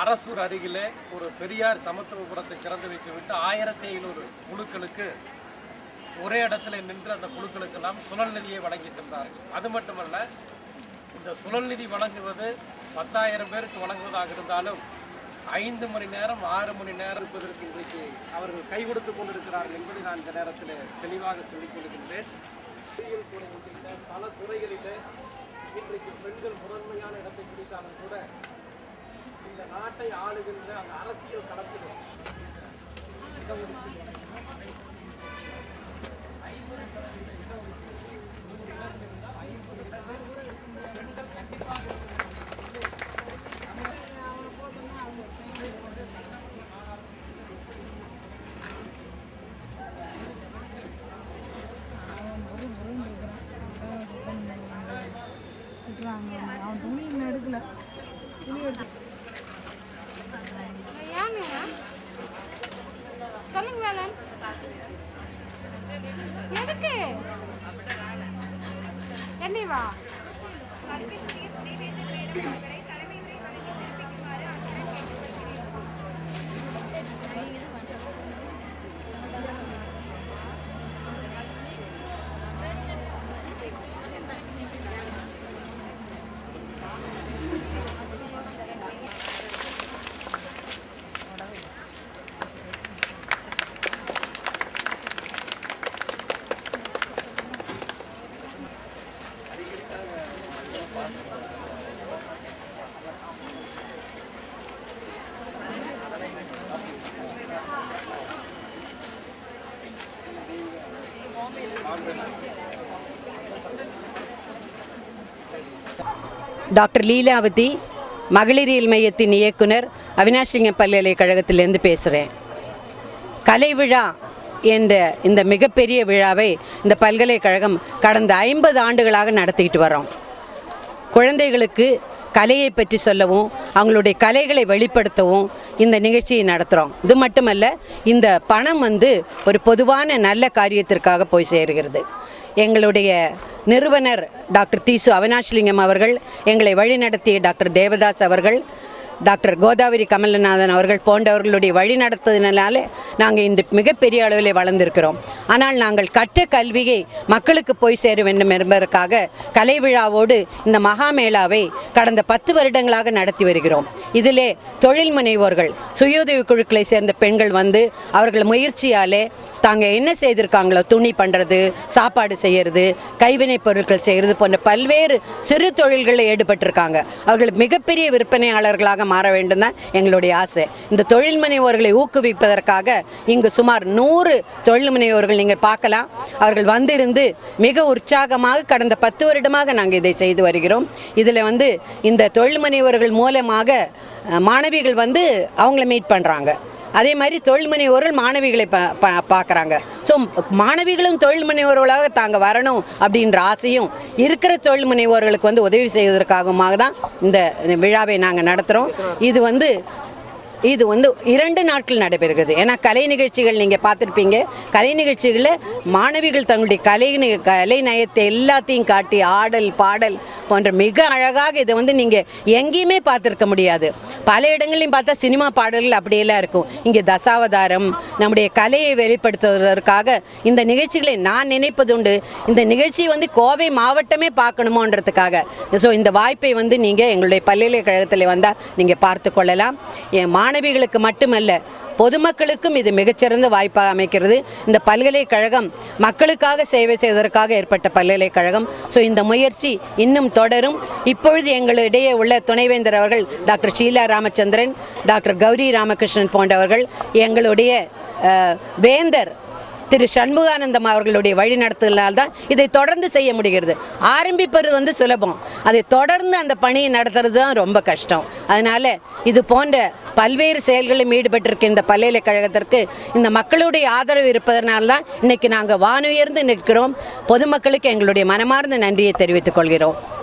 அரசூர் அருகிலே ஒரு பெரியார் சமத்துவபுரத்தை திறந்து வைத்துவிட்டு ஆயிரத்தி ஐநூறு குழுக்களுக்கு ஒரே இடத்துல நின்று அந்த குழுக்களுக்கெல்லாம் சுழல் நிதியை வழங்கி சென்றார்கள். அது மட்டுமல்ல இந்த சுழல் நிதி வழங்குவது பத்தாயிரம் பேருக்கு வழங்குவதாக இருந்தாலும் ஐந்து மணி நேரம் ஆறு மணி நேரம் இருப்பதற்கு இன்றைக்கு அவர்கள் கை கொடுத்து கொண்டிருக்கிறார்கள் என்பதை நான் இந்த நேரத்தில் தெளிவாக சொல்லிக் கொள்கின்றேன். பல துறைகளிலே இன்றைக்கு பெண்கள் முதன்மையான இடத்தை பிடித்தாலும் கூட இந்த நாட்டை ஆளுகின்ற அந்த அரசியல் களத்தில் அவன் துணி இன்னும் எடுக்கல துணி எடுத்து சொல்லுங்க வேலன் எதுக்கு என்னைவா டாக்டர் லீலாவதி மகளிரியல் மையத்தின் இயக்குனர் அவினாஷிலிங்கம் பல்கலைக்கழகத்திலேருந்து பேசுகிறேன் கலை விழா என்ற இந்த மிகப்பெரிய விழாவை இந்த பல்கலைக்கழகம் கடந்த ஐம்பது ஆண்டுகளாக நடத்திக்கிட்டு வரோம் குழந்தைகளுக்கு கலையை பற்றி சொல்லவும் அவங்களுடைய கலைகளை வெளிப்படுத்தவும் இந்த நிகழ்ச்சியை நடத்துகிறோம் இது மட்டுமல்ல இந்த பணம் வந்து ஒரு பொதுவான நல்ல காரியத்திற்காக போய் சேருகிறது. எங்களுடைய நிறுவனர் டாக்டர் தீசு அவினாஷ்லிங்கம் அவர்கள் எங்களை வழிநடத்திய டாக்டர் தேவதாஸ் அவர்கள் டாக்டர் கோதாவரி கமலநாதன் அவர்கள் போன்றவர்களுடைய வழி நடத்ததினாலே நாங்கள் இன்று மிகப்பெரிய அளவில் வளர்ந்திருக்கிறோம். ஆனால் நாங்கள் கற்ற கல்வியை மக்களுக்கு போய் சேர வேண்டும் என்பதற்காக கலை விழாவோடு இந்த மகாமேளாவை கடந்த பத்து வருடங்களாக நடத்தி வருகிறோம். இதிலே தொழில் முனைவோர்கள் சுயோதவி குழுக்களை சேர்ந்த பெண்கள் வந்து அவர்கள் முயற்சியாலே தாங்கள் என்ன செய்திருக்காங்களோ துணி பண்ணுறது சாப்பாடு செய்கிறது கைவினைப் பொருட்கள் செய்கிறது போன்ற பல்வேறு சிறு தொழில்களில் ஈடுபட்டிருக்காங்க. அவர்கள் மிகப்பெரிய விற்பனையாளர்களாக மாற வேண்டும் தான் எங்களுடைய ஆசை. இந்த தொழில் முனைவோர்களை ஊக்குவிப்பதற்காக இங்கு சுமார் நூறு தொழில் முனைவோர்கள் நீங்கள் பார்க்கலாம். அவர்கள் வந்திருந்து மிக உற்சாகமாக கடந்த பத்து வருடமாக நாங்கள் இதை செய்து வருகிறோம். இதில் வந்து இந்த தொழில் முனைவோர்கள் மூலமாக மாணவிகள் வந்து அவங்கள மீட் பண்ணுறாங்க அதே மாதிரி தொழில் முனைவோர்கள் மாணவிகளை பா பா- பார்க்குறாங்க. ஸோ மாணவிகளும் தொழில் முனைவோர்களாக தாங்க வரணும் அப்படின்ற ஆசையும் இருக்கிற தொழில் முனைவோர்களுக்கு வந்து உதவி செய்வதற்காகமாக தான் இந்த விழாவை நாங்கள் நடத்துகிறோம் இது வந்து இது வந்து இரண்டு நாட்கள் நடைபெறுகிறது. ஏன்னா கலை நிகழ்ச்சிகள் நீங்கள் பார்த்துருப்பீங்க. கலை நிகழ்ச்சிகளில் மாணவிகள் தங்களுடைய கலை கலை நயத்தை எல்லாத்தையும் காட்டி ஆடல் பாடல் போன்ற மிக அழகாக இதை வந்து நீங்கள் எங்கேயுமே பார்த்துருக்க முடியாது. பல இடங்களையும் பார்த்தா சினிமா பாடல்கள் அப்படியெல்லாம் இருக்கும். இங்கே தசாவதாரம் நம்முடைய கலையை வெளிப்படுத்துவதற்காக இந்த நிகழ்ச்சிகளை நான் நினைப்பது உண்டு. இந்த நிகழ்ச்சியை வந்து கோவை மாவட்டமே பார்க்கணுமோன்றதுக்காக. ஸோ இந்த வாய்ப்பை வந்து நீங்கள் எங்களுடைய பல்கலைக்கழகத்தில் வந்தால் நீங்கள் பார்த்து கொள்ளலாம். என் மாணவிகளுக்கு மட்டுமல்ல பொதுமக்களுக்கும் இது மிகச்சிறந்த வாய்ப்பாக அமைக்கிறது. இந்த பல்கலைக்கழகம் மக்களுக்காக சேவை செய்வதற்காக ஏற்பட்ட பல்கலைக்கழகம். ஸோ இந்த முயற்சி இன்னும் தொடரும். இப்பொழுது எங்களிடையே உள்ள துணைவேந்தர் அவர்கள் டாக்டர் ஷீலா ராமச்சந்திரன் டாக்டர் கௌரி ராமகிருஷ்ணன் போன்றவர்கள் எங்களுடைய வேந்தர் திரு சண்முகானந்தம் அவர்களுடைய வழிநடத்தலால் தான் இதை தொடர்ந்து செய்ய முடிகிறது. ஆரம்பிப்பது வந்து சுலபம். அதை தொடர்ந்து அந்த பணியை நடத்துறது தான் ரொம்ப கஷ்டம். அதனால் இது போன்ற பல்வேறு செயல்களில் ஈடுபட்டிருக்க இந்த பல்கலைக்கழகத்திற்கு இந்த மக்களுடைய ஆதரவு இருப்பதனால தான் இன்னைக்கு நாங்கள் வானுயர்ந்து நிற்கிறோம். பொதுமக்களுக்கு எங்களுடைய மனமார்ந்த நன்றியை தெரிவித்துக் கொள்கிறோம்.